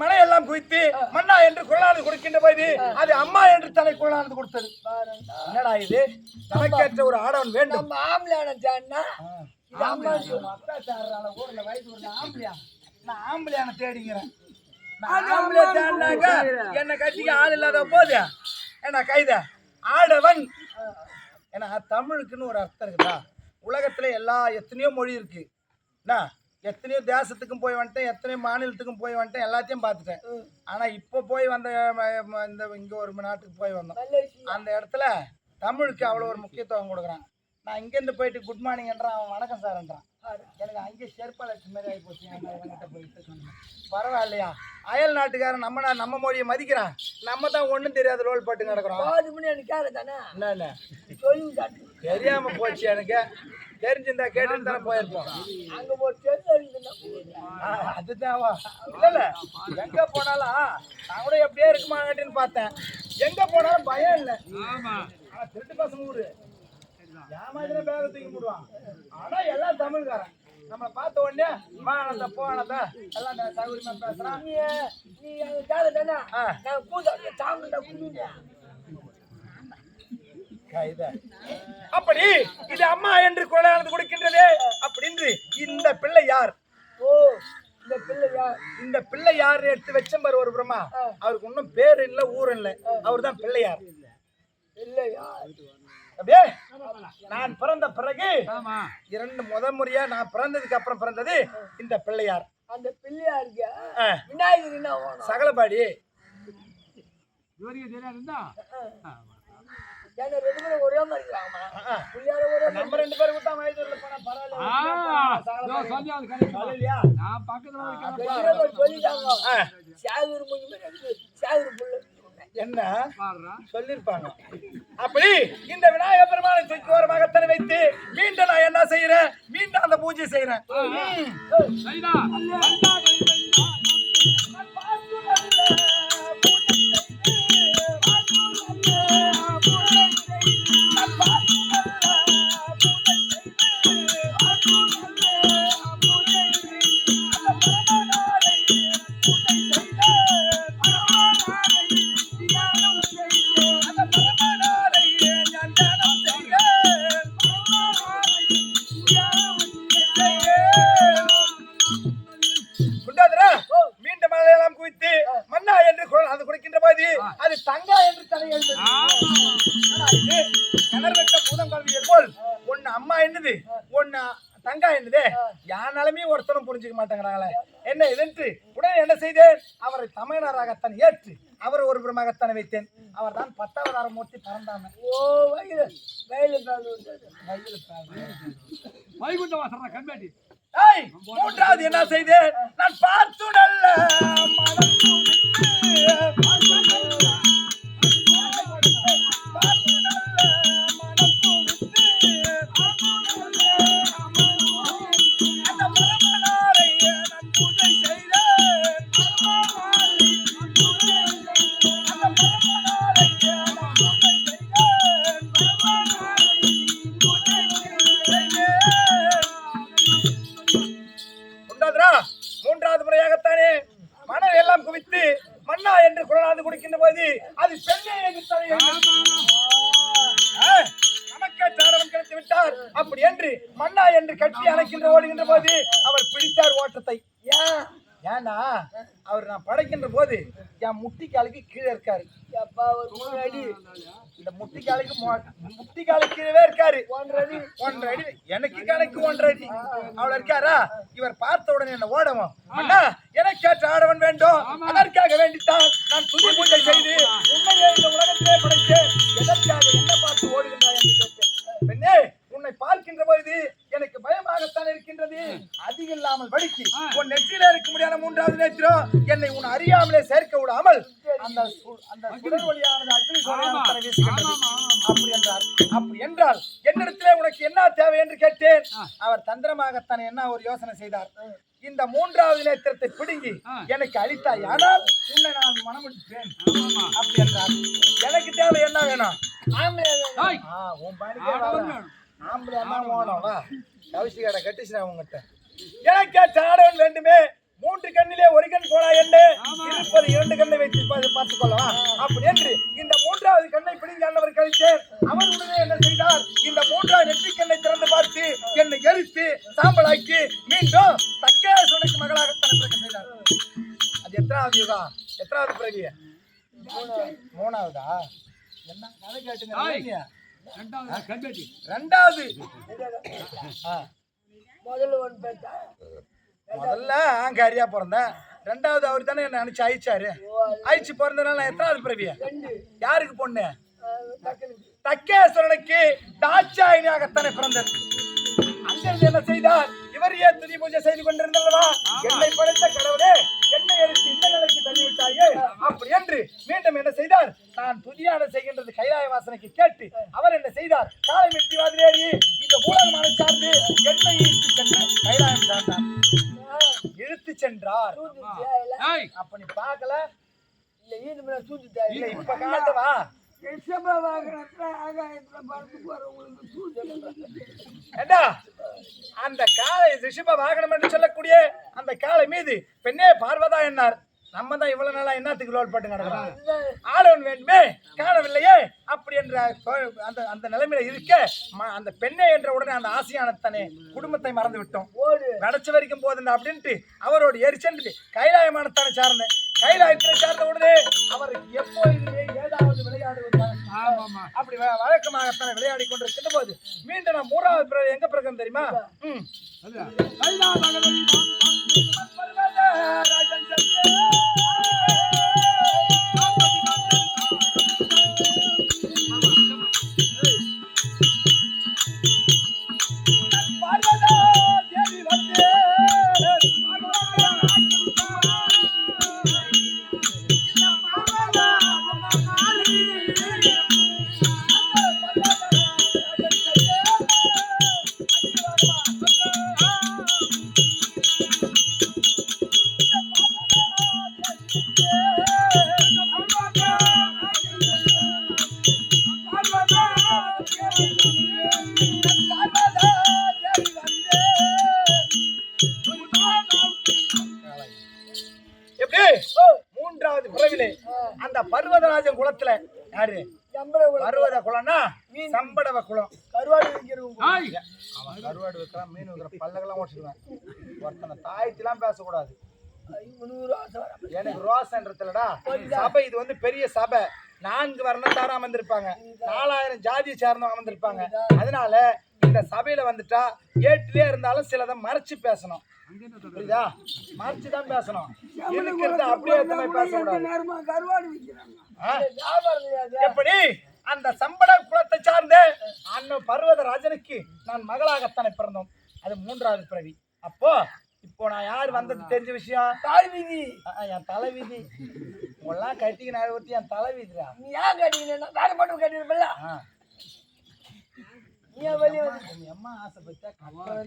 மனையெல்லாம் குவித்து மன்னா என்று குரலானது கொடுக்கின்ற போது அது அம்மா என்று தன்னை குரலானது கொடுத்தது. என்னடா இது? தனக்கேற்ற ஒரு ஆடவன் வேண்டும். ஆம்பளையான ஜான்னா? இது அம்மா ஊர்ல வயசு ஒரு ஆம்பளையா? நான் ஆம்பளையான தேடிங்கிறேன் நான் ஆம்பளையா தேடினாக்க என்ன கட்டிக்க ஆள் இல்லாத போது. என்ன கைத? ஆடவன். ஏன்னா தமிழுக்குன்னு ஒரு அர்த்தம் இருக்குதா? உலகத்துல எல்லா எத்தனையோ மொழி இருக்கு. என்ன? எத்தனையோ தேசத்துக்கும் போய் வந்துட்டேன் எத்தனையோ மாநிலத்துக்கும் போய் வந்துட்டேன் எல்லாத்தையும் பார்த்துட்டேன். ஆனா இப்போ போய் வந்த இந்த இங்க ஒரு நாட்டுக்கு போய் வந்தோம். அந்த இடத்துல தமிழுக்கு அவ்வளோ ஒரு முக்கியத்துவம் கொடுக்குறான். நான் இங்கேருந்து போயிட்டு குட் மார்னிங்ன்றான் அவன் வணக்கம் சார்ன்றான் எனக்கு அங்கே செருப்பாளச்சு மாதிரி ஆகி போச்சு போயிட்டு. பரவாயில்லையா? அயல் நாட்டுக்காரன் நம்ம நா- நம்ம மொழியை மதிக்கிறான். நம்ம தான் ஒன்றும் தெரியாத ரோல் போட்டு கிடக்குறோம் பாதி மணி எனக்கு கேட்க தானே? என்ன என்ன? சொல்லி காட்டு தெரியாம போச்சு எனக்கு. தெரிஞ்சிருந்தா கேட்டு தானே போயிருப்போம். அங்க அதுதான். இல்ல இல்ல எங்க போனாலும் நான் கூட எப்படியே இருக்குமான்னு பார்த்தேன். எங்க போனாலும் பயம் இல்லை. ஆனா திருட்டு பசங்க ஊரு. ஏமாதிரி பேக தூக்கி போடுவான் ஆனா எல்லாம் தமிழ்காரன். நம்மளை பார்த்த உடனே மானத்தை போனத எல்லாம் சௌகரியமா பேசுறான். நீ நீ ஆ. நான் கூத சாப்பிட்டு குடிங்க. அப்படி இது அம்மா என்று குரலானது கொடுக்கின்றது அப்படின்னு இந்த பிள்ளை யார்? ஓ. இந்த பிள்ளையா இந்த பிள்ளை யார் எடுத்து வச்சம்பர் ஒரு பிரமா அவருக்கு இன்னும் பேர் இல்ல ஊர் இல்ல. அவர் தான் பிள்ளையார் இல்லையா அப்படியே? நான் பிறந்த பிறகு இரண்டு முதல் முறையா நான் பிறந்ததுக்கு அப்புறம் பிறந்தது இந்த பிள்ளையார் அந்த பிள்ளையா இருக்க ஆ, விநாயகர் சகலபாடி. ஏன்னா ரெண்டு பேரும் ஒரே மாதிரி இருக்காமா ஆ, பிள்ளையார ஒரே மாதிரி நம்ம ரெண்டு பேரும் விட்டா வயதுல போனா பரவாயில்ல. சகலபாடி. பெரிய பேர் சொல்லிட்டாங்க. மாதிரி இருக்கு சாகுரு புள்ள. என்ன? சொல்லிருப்பாங்க. அப்படி இந்த விநாயகர் பெருமானை தூக்கி ஒரு மகத்தனை வைத்து மீண்டும் நான் என்ன செய்யறேன்? மீண்டும் அந்த பூஜை செய்யறேன். அம்மா என்னது? ஒன்னு தங்கா என்னது? நிலைமையும் ஒருத்தரும் புரிஞ்சுக்க மாட்டேங்கிறாங்களே. என்ன இதுன்ட்டு உடனே என்ன செய்தேன்? அவரை தமிழராகத்தான் ஏற்று அவர் ஒரு பிரமகத்தான வைத்தேன். அவர் தான் பத்தாவதார மூர்த்தி பறந்தாம ஓ வயல வயல பேர் வந்தது ஏய், மூன்றாவது என்ன செய்தேன்? நான் பார்த்துடல்ல மனம் உண்டாதுரா மூன்றாவது முறையாகத்தானே. மணல் எல்லாம் குவித்து மன்னா என்று குரலாது கொடுக்கின்ற போது அது பெண்ணே தலை நமக்கே சாடவன் கிடைத்து விட்டார். அப்படி என்று மன்னா என்று கட்டி அணைக்கின்ற ஓடுகின்ற போது அவர் பிடித்தார் ஓட்டத்தை. ஏன்? ஏன்னா அவர் நான் படைக்கின்ற போது என் முட்டிக்காலுக்கு கீழே இருக்காரு. அடி. இந்த முட்டிக்காலுக்கு மொ- முட்டிக்காலுக்கு கீழே இருக்காரு. ஒன்றரை அடி. ஒன்றரை அடி. எனக்கு கணக்கு ஒன்றரை அடி. அவ்வளவு இருக்காரா? இவர் பார்த்த உடனே என்ன ஓடவும் அண்ணா எனக்கேற்ற ஆடவன் வேண்டும். அதற்காக வேண்டித்தான் நான் துதி பூஜை செய்து உன்னையே இந்த உலகத்திலே வடிக்கு உன் நெற்றியில இருக்க முடியாத மூன்றாவது நேத்திரம் என்னை உன் அறியாமலே சேர்க்க விடாமல் அந்த அந்த சுடர் வழியானது அக்னி வீசுகின்றது அப்படி என்றார் அப்படி என்றால் என்னிடத்திலே உனக்கு என்ன தேவை என்று கேட்டேன். அவர் தந்திரமாகத்தான் என்ன ஒரு யோசனை செய்தார். இந்த மூன்றாவது நேத்திரத்தை பிடுங்கி எனக்கு அளித்தாய். ஆனால் உன்னை நான் மனமுடிப்பேன். அப்படி என்றார் எனக்கு தேவை என்ன வேணும்? ஆம்பளை. ஆம்பளை ஓணும் வா. கவிசி கடை கட்டிச்சுடா உங்ககிட்ட எனக்கு ஆடவன் வேண்டுமே. மூன்று கண்ணிலே ஒரு கண் கோலா என்ன? ஒரு இரண்டு கண்ணை வைத்து பார்த்துக் கொள்ளவா? அப்படி என்று இந்த மூன்றாவது கண்ணை பிடிங்க அன்னவர் கழித்தேன். அவர் உடனே என்ன செய்தார்? இந்த மூன்றாவது நெற்றி கண்ணை திறந்து பார்த்து என்னை எரித்து சாம்பலாக்கி மீண்டும் தக்கேஸ்வரனுக்கு மகளாக தன்னை பிறக்க செய்தார். அது எத்தனாவது யுகம் எத்தனாவது பிறகு மூணாவதா? என்ன கதை கேட்டுங்க? ரெண்டாவது. ஆ. முதல்ல ஒன்று முதல்ல பிறந்தேன் ரெண்டாவது அவர் தானே என்ன அனுப்பிச்சு அழிச்சாரு. அழிச்சு பிறந்தனால நான் எத்தனாவது பிறவிய? யாருக்கு பொண்ணு? தக்கேஸ்வரனுக்கு தாட்சாயினியாகத்தானே பிறந்தது. அங்கிருந்து என்ன செய்தார்? இவர் ஏன் துதி பூஜை செய்து கொண்டிருந்தல்லவா? என்னை படைத்த கடவுளே என்னை எடுத்து இந்த நிலைக்கு தள்ளிவிட்டாயே? அப்படி என்று மீண்டும் என்ன செய்தார்? நான் துதியான செய்கின்றது கைலாய வாசனைக்கு கேட்டு அவர் என்ன செய்தார்? காலை வெட்டி வாதிலேறி இந்த மூலமான சார்ந்து என்னை இழுத்து சென்று கைலாயம் சார்ந்தார். இழுத்து சென்றார். அப்ப நீ பார்க்கல? இல்லை ஈடு சூது இல்ல தேவையில்லை இப்ப காட்டவா? அந்த காளை ரிஷப வாகனம் என்று சொல்லக்கூடிய அந்த காளை மீது பெண்ணே பார்வதா என்னார்? நம்ம தான் இவ்வளவு நாளா என்னத்துக்கு லோல் போட்டு நடக்கிறோம் ஆளவன் வேண்டுமே காணவில்லையே அப்படி என்ற அந்த அந்த நிலைமையில இருக்க அந்த பெண்ணே என்ற உடனே அந்த ஆசையானத்தனே குடும்பத்தை மறந்து விட்டோம். ஓடு. கடைசி வரைக்கும் போதுண்டா அப்படின்ட்டு அவரோடு சென்று கைலாயமானத்தானே சார்ந்தேன். கைலாயத்தில் சார்ந்த உடனே அவருக்கு எப்போதுமே ஏதாவது விளையாடுவது அப்படி வ- வழக்கமாகத்தானே விளையாடி கொண்டிருக்கின்ற போது மீண்டும் நான் மூணாவது பிறகு எங்க பிறகு தெரியுமா? ம். மூன்றாவது பிறவிலே அந்த பர்வதராஜன் குலத்துல யாரு? பர்வத குலம்னா சம்படவ குலம். கருவாடு வைக்கிறவங்க அவன் கருவாடு வைக்கிறான் மீன் வைக்கிறான் பல்லக்கெல்லாம் ஓட்டிடுவான். ஒருத்தனை தாய்த்திலாம் பேசக்கூடாது. எனக்கு ரோசன்றதுலடா சபை இது வந்து பெரிய சபை. நான்கு வர்ணத்தாரும் அமர்ந்திருப்பாங்க. நாலாயிரம் ஜாதியை சார்ந்தவங்க அமர்ந்திருப்பாங்க. அதனால இந்த சபையில வந்துட்டா ஏட்டிலே இருந்தாலும் சிலதை மறைச்சு பேசணும். புரியுதா? மறைச்சு தான் பேசணும். இருக்கிறது அப்படியே பேசக்கூடாது எப்படி? அந்த சம்பட குலத்தை சார்ந்த அண்ணன் பர்வதராஜனுக்கு நான் மகளாகத்தானே பிறந்தோம். அது மூன்றாவது பிறவி. அப்போ இப்போ நான் யார் வந்தது தெரிஞ்ச விஷயம்? தாய் வீதி ஆ, ஆ, என் தலைவிதி. உங்களாம் கட்டிக்கு நான் ஒருத்தி என் தலைவிதிடா. நீ ஏன் கட்டிக்கணும் வேற மட்டும் கட்டிருப்பல ஆ. நீ வெளியே வந்து அம்மா ஆசைப்பட்டா